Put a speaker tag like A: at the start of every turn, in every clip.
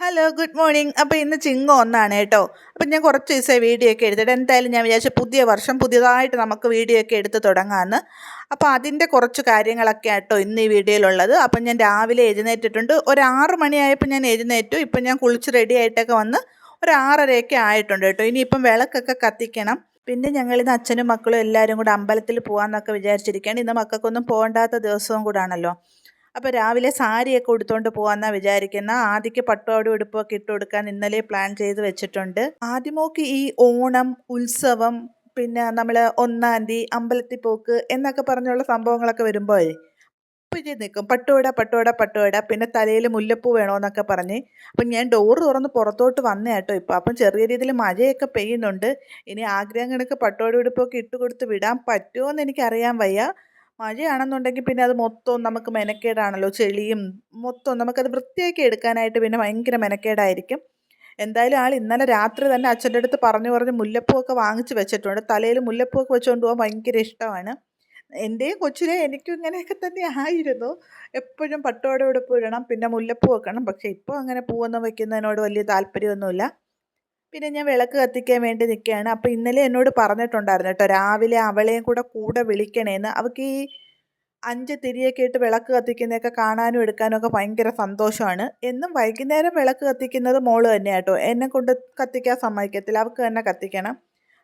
A: Hello good morning അപ്പോൾ ഇന്ന് ചിങ്ങ ഒന്നാണ് കേട്ടോ. അപ്പം ഞാൻ കുറച്ച് ദിവസമായി വീഡിയോ ഒക്കെ എടുത്തിട്ട് എന്തായാലും ഞാൻ വിചാരിച്ചു പുതിയ വർഷം പുതിയതായിട്ട് നമുക്ക് വീഡിയോ ഒക്കെ എടുത്ത് തുടങ്ങാമെന്ന് അപ്പോൾ അതിന്റെ കുറച്ച് കാര്യങ്ങളൊക്കെ ആട്ടോ ഇന്ന് ഈ വീഡിയോയിലുള്ളത് അപ്പം ഞാൻ രാവിലെ എഴുന്നേറ്റിട്ടുണ്ട്. ഒരു ആറ് മണിയായപ്പോൾ ഞാൻ എഴുന്നേറ്റു. ഇപ്പം ഞാൻ കുളിച്ച് റെഡി ആയിട്ടൊക്കെ വന്ന് ഒരു ആറരയൊക്കെ ആയിട്ടുണ്ട് കേട്ടോ. ഇനിയിപ്പം വിളക്കൊക്കെ കത്തിക്കണം. പിന്നെ ഞങ്ങൾ ഇന്ന് അച്ഛനും മക്കളും എല്ലാവരും കൂടെ അമ്പലത്തിൽ പോകാമെന്നൊക്കെ വിചാരിച്ചിരിക്കുകയാണ് ഇന്ന് മക്കൾക്കൊന്നും പോകണ്ടാത്ത ദിവസവും കൂടാണല്ലോ. അപ്പോൾ രാവിലെ സാരിയൊക്കെ ഉടുത്തുകൊണ്ട് പോകാമെന്നാണ് വിചാരിക്കുന്ന. ആദ്യക്ക് പട്ടുപാടും ഉടുപ്പൊക്കെ ഇട്ട് കൊടുക്കാൻ ഇന്നലെ പ്ലാൻ ചെയ്ത് വെച്ചിട്ടുണ്ട്. ആദ്യമോക്ക് ഈ ഓണം ഉത്സവം പിന്നെ നമ്മൾ ഒന്നാം തീയതി അമ്പലത്തിൽ പോക്ക് എന്നൊക്കെ പറഞ്ഞുള്ള സംഭവങ്ങളൊക്കെ വരുമ്പോൾ ഇത് നിൽക്കും പട്ടുവട പട്ടുവട പട്ടുവട പിന്നെ തലയിൽ മുല്ലപ്പൂ വേണമെന്നൊക്കെ പറഞ്ഞ്. അപ്പം ഞാൻ ഡോറ് തുറന്ന് പുറത്തോട്ട് വന്നേ കേട്ടോ ഇപ്പോൾ അപ്പം ചെറിയ രീതിയിൽ മഴയൊക്കെ പെയ്യുന്നുണ്ട്. ഇനി ആഗ്രഹം കണക്ക് പട്ടുവട ഉടുപ്പൊക്കെ ഇട്ട് കൊടുത്ത് വിടാൻ പറ്റുമോ എന്ന് എനിക്കറിയാൻ വയ്യ. മഴയാണെന്നുണ്ടെങ്കിൽ പിന്നെ അത് മൊത്തം നമുക്ക് മെനക്കേടാണല്ലോ ചെളിയും മൊത്തം നമുക്കത് വൃത്തിയാക്കി എടുക്കാനായിട്ട് പിന്നെ ഭയങ്കര മെനക്കേടായിരിക്കും. എന്തായാലും ആൾ ഇന്നലെ രാത്രി തന്നെ അച്ഛന്റെ അടുത്ത് പറഞ്ഞു പറഞ്ഞ് മുല്ലപ്പൂവൊക്കെ വാങ്ങിച്ച് വെച്ചിട്ടുണ്ട്. തലയിൽ മുല്ലപ്പൂവൊക്കെ വെച്ചുകൊണ്ട് പോകാൻ ഭയങ്കര ഇഷ്ടമാണ്. എന്റെയും കൊച്ചിലെ എനിക്കും ഇങ്ങനെയൊക്കെ തന്നെ ആയിരുന്നു. എപ്പോഴും പട്ടോടെ ഉടുപ്പ് ഇടണം പിന്നെ മുല്ലപ്പൂ വെക്കണം പക്ഷേ ഇപ്പോൾ അങ്ങനെ പൂവൊന്നും വെക്കുന്നതിനോട് വലിയ താല്പര്യമൊന്നുമില്ല. പിന്നെ ഞാൻ വിളക്ക് കത്തിക്കാൻ വേണ്ടി നിൽക്കുകയാണ്. അപ്പോൾ ഇന്നലെ എന്നോട് പറഞ്ഞിട്ടുണ്ടായിരുന്നു കേട്ടോ രാവിലെ അവളെയും കൂടെ കൂടെ വിളിക്കണേന്ന്. അവൾക്ക് ഈ അഞ്ച് തിരിയൊക്കെ ഇട്ട് വിളക്ക് കത്തിക്കുന്നതൊക്കെ കാണാനും എടുക്കാനും ഒക്കെ ഭയങ്കര സന്തോഷമാണ്. എന്നും വൈകുന്നേരം വിളക്ക് കത്തിക്കുന്നത് മോൾ തന്നെ കേട്ടോ. എന്നെ കൊണ്ട് കത്തിക്കാൻ സമ്മതിക്കത്തില്ല. അവൾക്ക് തന്നെ കത്തിക്കണം.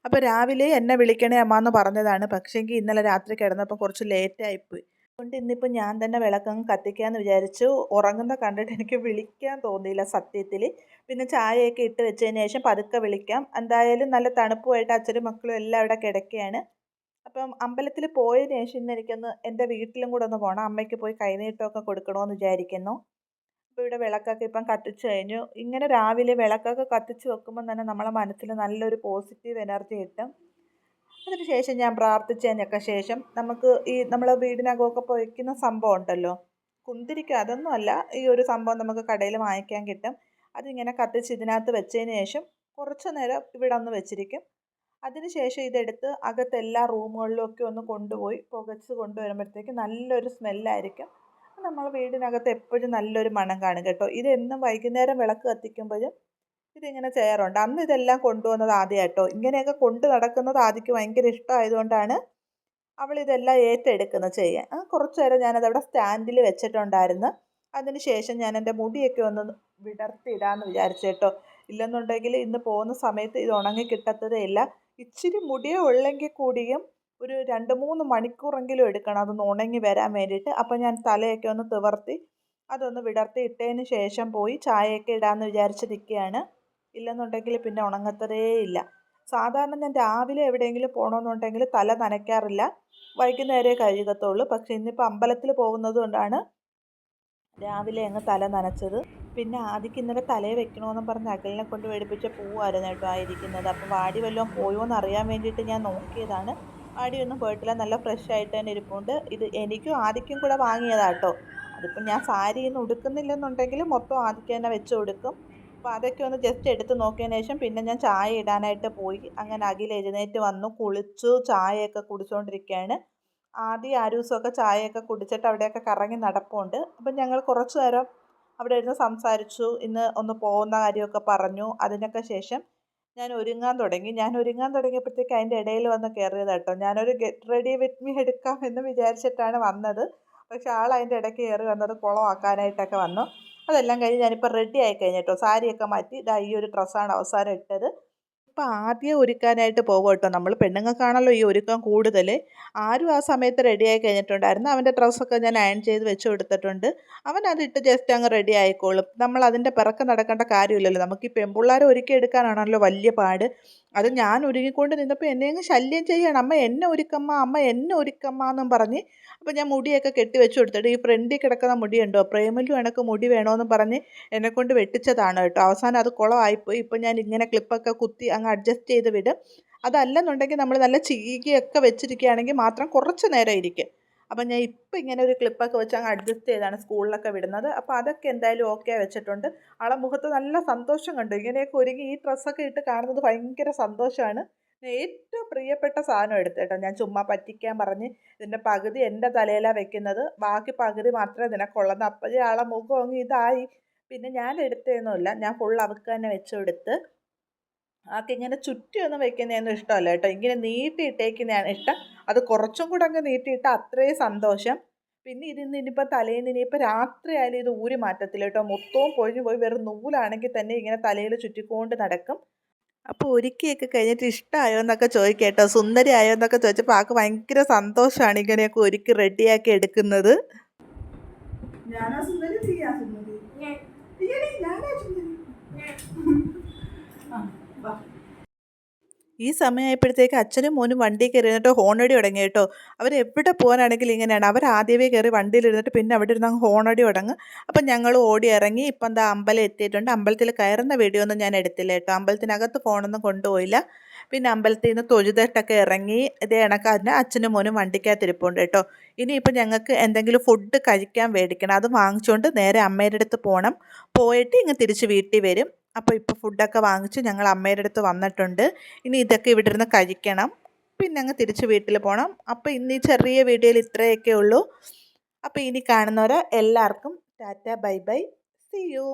A: അപ്പോൾ രാവിലെ എന്നെ വിളിക്കണേ അമ്മ എന്ന് പറഞ്ഞതാണ്. പക്ഷേങ്കിൽ ഇന്നലെ രാത്രി കിടന്നപ്പോൾ കുറച്ച് ലേറ്റായിപ്പോയി അതുകൊണ്ട് ഇന്നിപ്പോൾ ഞാൻ തന്നെ വിളക്കങ്ങ് കത്തിക്കാമെന്ന് വിചാരിച്ചു. ഉറങ്ങുന്ന കണ്ടിട്ട് എനിക്ക് വിളിക്കാൻ തോന്നിയില്ല സത്യത്തിൽ പിന്നെ ചായയൊക്കെ ഇട്ട് വെച്ചതിന് ശേഷം പതുക്കെ വിളിക്കാം. എന്തായാലും നല്ല തണുപ്പുമായിട്ട് അച്ഛനും മക്കളും എല്ലാം അവിടെ കിടക്കുകയാണ് അപ്പം അമ്പലത്തിൽ പോയതിന് ശേഷം ഇന്ന് എനിക്കൊന്ന് എന്റെ വീട്ടിലും കൂടെ ഒന്ന് പോകണം അമ്മയ്ക്ക് പോയി കൈനീട്ടമൊക്കെ കൊടുക്കണമെന്ന് വിചാരിക്കുന്നു. അപ്പോൾ ഇവിടെ വിളക്കൊക്കെ ഇപ്പം കത്തിച്ചു കഴിഞ്ഞു. ഇങ്ങനെ രാവിലെ വിളക്കൊക്കെ കത്തിച്ച് വെക്കുമ്പോൾ തന്നെ നമ്മളെ മനസ്സിൽ നല്ലൊരു പോസിറ്റീവ് എനർജി കിട്ടും. അതിന് ശേഷം ഞാൻ പ്രാർത്ഥിച്ചതിനൊക്കെ ശേഷം നമുക്ക് ഈ നമ്മൾ വീടിനകമൊക്കെ പൊയ്ക്കുന്ന സംഭവം ഉണ്ടല്ലോ. കുന്തിരിക്ക അതൊന്നുമല്ല ഈ ഒരു സംഭവം നമുക്ക് കടയിൽ വാങ്ങിക്കാൻ കിട്ടും. അതിങ്ങനെ കത്തിച്ച് ഇതിനകത്ത് വെച്ചതിന് ശേഷം കുറച്ച് നേരം ഇവിടെ ഒന്ന് വെച്ചിരിക്കും. അതിനുശേഷം ഇതെടുത്ത് അകത്ത് എല്ലാ റൂമുകളിലൊക്കെ ഒന്ന് കൊണ്ടുപോയി പുകച്ച് കൊണ്ടുവരുമ്പോഴത്തേക്ക് നല്ലൊരു സ്മെല്ലായിരിക്കും. നമ്മൾ വീടിനകത്ത് എപ്പോഴും നല്ലൊരു മണം കാണും കേട്ടോ. ഇതെന്നും വൈകുന്നേരം വിളക്ക് കത്തിക്കുമ്പോഴും ഇതിങ്ങനെ ചെയ്യാറുണ്ട്. അന്ന് ഇതെല്ലാം കൊണ്ടുവന്നത് ആദ്യമായിട്ടോ ഇങ്ങനെയൊക്കെ കൊണ്ട് നടക്കുന്നത് ആദ്യക്ക് ഭയങ്കര ഇഷ്ടമായതുകൊണ്ടാണ് അവൾ ഇതെല്ലാം ഏറ്റെടുക്കുന്നത് ചെയ്യാൻ. കുറച്ചു നേരം ഞാനത് അവിടെ സ്റ്റാൻഡിൽ വെച്ചിട്ടുണ്ടായിരുന്നു. അതിന് ശേഷം ഞാൻ എന്റെ മുടിയൊക്കെ ഒന്ന് വിടർത്തിയിടാമെന്ന് വിചാരിച്ചു കേട്ടോ ഇല്ലെന്നുണ്ടെങ്കിൽ ഇന്ന് പോകുന്ന സമയത്ത് ഇത് ഉണങ്ങി കിട്ടത്തതേ ഇല്ല. ഇച്ചിരി മുടിയേ ഉള്ളെങ്കിൽ കൂടിയും ഒരു രണ്ട് മൂന്ന് മണിക്കൂറെങ്കിലും എടുക്കണം അതൊന്ന് ഉണങ്ങി വരാൻ വേണ്ടിയിട്ട്. അപ്പോൾ ഞാൻ തലയൊക്കെ ഒന്ന് തിവർത്തി അതൊന്ന് വിടർത്തി ഇട്ടതിന് ശേഷം പോയി ചായയൊക്കെ ഇടാമെന്ന് വിചാരിച്ച് നിൽക്കുകയാണ്. ഇല്ലെന്നുണ്ടെങ്കിൽ പിന്നെ ഉണങ്ങത്തതേ ഇല്ല. സാധാരണ ഞാൻ രാവിലെ എവിടെയെങ്കിലും പോകണമെന്നുണ്ടെങ്കിൽ തല നനയ്ക്കാറില്ല. വൈകുന്നേരമേ കഴുകത്തുള്ളൂ. പക്ഷേ ഇന്നിപ്പോൾ അമ്പലത്തിൽ പോകുന്നത് കൊണ്ടാണ് രാവിലെ അങ്ങ് തല നനച്ചത്. പിന്നെ ആദ്യക്ക് ഇന്നലെ തലയെ വെക്കണമെന്നും പറഞ്ഞ് അകലിനെ കൊണ്ട് മേടിപ്പിച്ച പൂവായിരുന്നു കേട്ടോ ആയിരിക്കുന്നത് അപ്പോൾ വാടി വല്ലതും പോയോ എന്ന് അറിയാൻ വേണ്ടിയിട്ട് ഞാൻ നോക്കിയതാണ്. വാടിയൊന്നും പോയിട്ടില്ല. നല്ല ഫ്രഷ് ആയിട്ട് തന്നെ ഇരിപ്പുണ്ട്. ഇത് എനിക്കും ആദ്യക്കും കൂടെ വാങ്ങിയതാട്ടോ അതിപ്പോൾ ഞാൻ സാരിയൊന്നും ഉടുക്കുന്നില്ലെന്നുണ്ടെങ്കിൽ മൊത്തം ആദ്യം തന്നെ വെച്ച് കൊടുക്കും. അപ്പോൾ അതൊക്കെ ഒന്ന് ജസ്റ്റ് എടുത്ത് നോക്കിയതിന് ശേഷം പിന്നെ ഞാൻ ചായ ഇടാനായിട്ട് പോയി. അങ്ങനെ അഖിൽ എഴുന്നേറ്റ് വന്നു കുളിച്ചു ചായയൊക്കെ കുടിച്ചുകൊണ്ടിരിക്കുകയാണ് ആദ്യം ആരൂസമൊക്കെ ചായയൊക്കെ കുടിച്ചിട്ട് അവിടെയൊക്കെ കറങ്ങി നടപ്പുണ്ട്. അപ്പം ഞങ്ങൾ കുറച്ച് നേരം അവിടെ ഇരുന്ന് സംസാരിച്ചു. ഇന്ന് ഒന്ന് പോകുന്ന കാര്യമൊക്കെ പറഞ്ഞു. അതിനൊക്കെ ശേഷം ഞാൻ ഒരുങ്ങാൻ തുടങ്ങി. ഞാൻ ഒരുങ്ങാൻ തുടങ്ങിയപ്പോഴത്തേക്ക് അതിന്റെ ഇടയിൽ വന്ന് കയറിയത് കേട്ടോ. ഞാനൊരു ഗെറ്റ് റെഡി വിത്ത് മീ എടുക്കാം എന്ന് വിചാരിച്ചിട്ടാണ് വന്നത്. പക്ഷെ ആൾ അതിന്റെ ഇടയ്ക്ക് കയറി വന്നത് കുളമാക്കാനായിട്ടൊക്കെ വന്നു. അതെല്ലാം കഴിഞ്ഞ് ഞാനിപ്പോൾ റെഡി ആയി കഴിഞ്ഞിട്ടോ. സാരിയൊക്കെ മാറ്റി ഇതാ ഈ ഒരു ഡ്രസ്സാണ് അവസാനം ഇട്ടത്. ഇപ്പം ആദ്യം ഒരുക്കാനായിട്ട് പോകും കേട്ടോ. നമ്മൾ പെണ്ണുങ്ങൾക്കാണല്ലോ ഈ ഒരുക്കം കൂടുതൽ ആരും ആ സമയത്ത് റെഡിയായി കഴിഞ്ഞിട്ടുണ്ടായിരുന്നു. അവന്റെ ഡ്രസ്സൊക്കെ ഞാൻ അയൺ ചെയ്ത് വെച്ച് കൊടുത്തിട്ടുണ്ട്. അവൻ അതിട്ട് ജസ്റ്റ് അങ്ങ് റെഡി ആയിക്കോളും. നമ്മൾ അതിന്റെ പിറക്കം നടക്കേണ്ട കാര്യമില്ലല്ലോ. നമുക്ക് ഈ പെൺപിള്ളേരെ ഒരുക്കി എടുക്കാനാണല്ലോ വലിയ പാട്. അത് ഞാൻ ഒരുങ്ങിക്കൊണ്ട് നിന്നപ്പോൾ എന്നെ അങ്ങ് ശല്യം ചെയ്യണം. അമ്മ എന്നെ ഒരുക്കമ്മ അമ്മ എന്നെ ഒരുക്കമ്മ എന്നും പറഞ്ഞ് അപ്പോൾ ഞാൻ മുടിയൊക്കെ കെട്ടി വെച്ചു കൊടുത്തിട്ട് ഈ ഫ്രണ്ടിൽ കിടക്കുന്ന മുടിയുണ്ടോ? പ്രേമലു എനക്ക് മുടി വേണമെന്ന് പറഞ്ഞ് എന്നെക്കൊണ്ട് വെട്ടിച്ചതാണ് കേട്ടോ. അവസാനം അത് കുളമായിപ്പോയി ഇപ്പം ഞാൻ ഇങ്ങനെ ക്ലിപ്പൊക്കെ കുത്തി അങ്ങ് അഡ്ജസ്റ്റ് ചെയ്ത് വിടും. അതല്ലെന്നുണ്ടെങ്കിൽ നമ്മൾ നല്ല ചീകിയൊക്കെ വെച്ചിരിക്കുകയാണെങ്കിൽ മാത്രം കുറച്ച് നേരം ഇരിക്കും. അപ്പം ഞാൻ ഇപ്പം ഇങ്ങനെ ഒരു ക്ലിപ്പൊക്കെ വെച്ച് അങ്ങ് അഡ്ജസ്റ്റ് ചെയ്താണ് സ്കൂളിലൊക്കെ വിടുന്നത്. അപ്പോൾ അതൊക്കെ എന്തായാലും ഓക്കെ വെച്ചിട്ടുണ്ട്. ആളെ മുഖത്ത് നല്ല സന്തോഷം കണ്ടു. ഇങ്ങനെയൊക്കെ ഒരുങ്ങി ഈ ഡ്രസ്സൊക്കെ ഇട്ട് കാണുന്നത് ഭയങ്കര സന്തോഷമാണ്. ഏറ്റവും പ്രിയപ്പെട്ട സാധനം എടുത്തേട്ടോ ഞാൻ ചുമ്മാ പറ്റിക്കാൻ പറഞ്ഞ് ഇതിന്റെ പകുതി എന്റെ തലയിലാണ് വെക്കുന്നത്. ബാക്കി പകുതി മാത്രമേ നിനക്കുള്ളത് അപ്പോഴേ ആളെ മുഖം അങ്ങ് ഇതായി. പിന്നെ ഞാൻ എടുത്തതൊന്നുമില്ല. ഞാൻ ഫുൾ അവൾക്ക് തന്നെ വെച്ച് കൊടുത്ത് ആൾക്ക് ഇങ്ങനെ ചുറ്റിയൊന്നും വെക്കുന്നതൊന്നും ഇഷ്ടമല്ല കേട്ടോ. ഇങ്ങനെ നീട്ടിയിട്ടേക്കുന്നതാണ് ഇഷ്ടം. അത് കുറച്ചും കൂടെ അങ്ങ് നീട്ടിയിട്ട് അത്രയും സന്തോഷം. പിന്നെ ഇതിന്ന് ഇനിയിപ്പോൾ തലേന്ന് ഇനിയിപ്പോൾ രാത്രി ആയാലും ഇത് ഊരി മാറ്റത്തില്ല കേട്ടോ. മൊത്തവും പൊഴിഞ്ഞു പോയി വെറും നൂലാണെങ്കിൽ തന്നെ ഇങ്ങനെ തലയിൽ ചുറ്റിക്കൊണ്ട് നടക്കും. അപ്പോൾ ഒരുക്കിയൊക്കെ കഴിഞ്ഞിട്ട് ഇഷ്ടമായോ എന്നൊക്കെ ചോദിക്കുക കേട്ടോ. സുന്ദരി ആയോ എന്നൊക്കെ ചോദിച്ചപ്പോൾ ആൾക്ക് ഭയങ്കര സന്തോഷമാണ് ഇങ്ങനെയൊക്കെ ഒരുക്കി റെഡിയാക്കി എടുക്കുന്നത്. ഞാനാ സുന്ദരി? ചെയ്യാ സുന്ദരി? ഞാനാ സുന്ദരി. ഈ സമയമായപ്പോഴത്തേക്ക് അച്ഛനും മോനും വണ്ടി കയറി ഇരുന്നിട്ട് ഹോണടി തുടങ്ങി കേട്ടോ. അവർ എവിടെ പോകാനാണെങ്കിൽ ഇങ്ങനെയാണ്. അവർ ആദ്യമേ കയറി വണ്ടിയിൽ ഇരുന്നിട്ട് പിന്നെ അവിടെ ഇരുന്ന് ഹോണടി തുടങ്ങും. അപ്പം ഞങ്ങൾ ഓടി ഇറങ്ങി ഇപ്പം എന്താ അമ്പലം എത്തിയിട്ടുണ്ട്. അമ്പലത്തിൽ കയറുന്ന വീഡിയോ ഒന്നും ഞാൻ എടുത്തില്ല കേട്ടോ. അമ്പലത്തിനകത്ത് ഫോണൊന്നും കൊണ്ടുപോയില്ല. പിന്നെ അമ്പലത്തിൽ നിന്ന് തൊഴുതിട്ടൊക്കെ ഇറങ്ങി ഇതേ കണക്ക് അതിന് അച്ഛനും മോനും വണ്ടിക്കകത്തിരിപ്പുണ്ട് കേട്ടോ. ഇനിയിപ്പോൾ ഞങ്ങൾക്ക് എന്തെങ്കിലും ഫുഡ് കഴിക്കാൻ മേടിക്കണം അത് വാങ്ങിച്ചുകൊണ്ട് നേരെ അമ്മയുടെ അടുത്ത് പോകണം പോയിട്ട് ഇങ്ങ് തിരിച്ച് വീട്ടിൽ വരും. അപ്പോൾ ഇപ്പോൾ ഫുഡൊക്കെ വാങ്ങിച്ച് ഞങ്ങൾ അമ്മയുടെ അടുത്ത് വന്നിട്ടുണ്ട്. ഇനി ഇതൊക്കെ ഇവിടെ ഇരുന്ന് കഴിക്കണം. പിന്നെ അങ്ങ് തിരിച്ച് വീട്ടിൽ പോകണം അപ്പോൾ ഇന്ന് ഈ ചെറിയ വീഡിയോയിൽ ഇത്രയൊക്കെ ഉള്ളൂ. അപ്പോൾ ഇനി കാണുന്നവരെ എല്ലാവർക്കും tata bye bye. See you